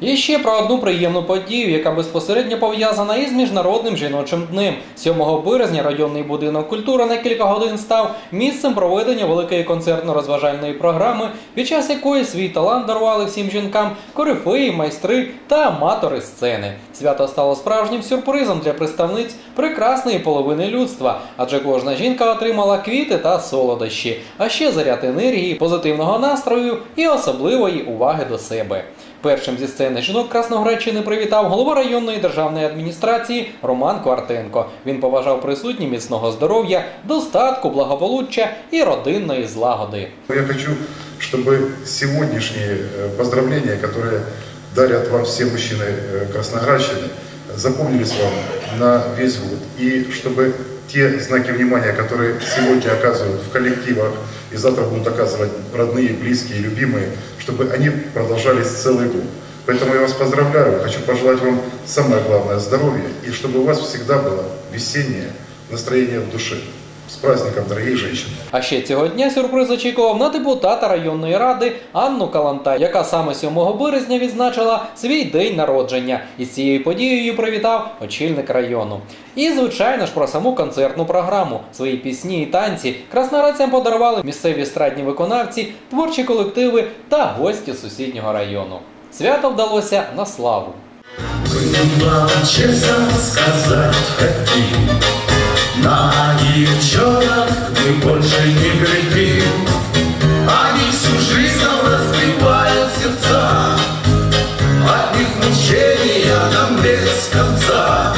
І ще про одну приємну подію, яка безпосередньо пов'язана із міжнародним жіночим днем. 7 березня районний будинок культури на кілька годин став місцем проведення великої концертно-розважальної програми, під час якої свій талант дарували всім жінкам корифеї, майстри та аматори сцени. Свято стало справжнім сюрпризом для представниць прекрасної половини людства, адже кожна жінка отримала квіти та солодощі, а ще заряд енергії, позитивного настрою і особливої уваги до себе. Першим зі сцени жінок Красноградщини привітав голова районної державної адміністрації Роман Квартенко. Він поважав присутнім міцного здоров'я, достатку, благополуччя і родинної злагоди. Я хочу, чтобы сегодняшние э, поздравления, которые дарят вам все мужчины э, Красноградщины, запомнились вам на весь год. И чтобы те знаки внимания, которые сегодня оказывают в коллективах и завтра будут оказывать родные, близкие, любимые, чтобы они продолжались целый год. Поэтому я вас поздравляю, хочу пожелать вам самое главное здоровья и чтобы у вас всегда было весеннее настроение в душе. С праздником, дорогие женщины! А ще цього дня сюрприз очікував на депутата районної ради Анну Калантай, яка саме 7 березня відзначила свій день народження. І з цією подією привітав очільник району. І звичайно ж про саму концертну програму. Свої пісні і танці краснорадцям подарували місцеві естрадні виконавці, творчі колективи та гості сусіднього району. Свято вдалося на славу. Было честно сказать больше не гребим. Они всю жизнь нам разбивают сердца, От них мучения нам без конца.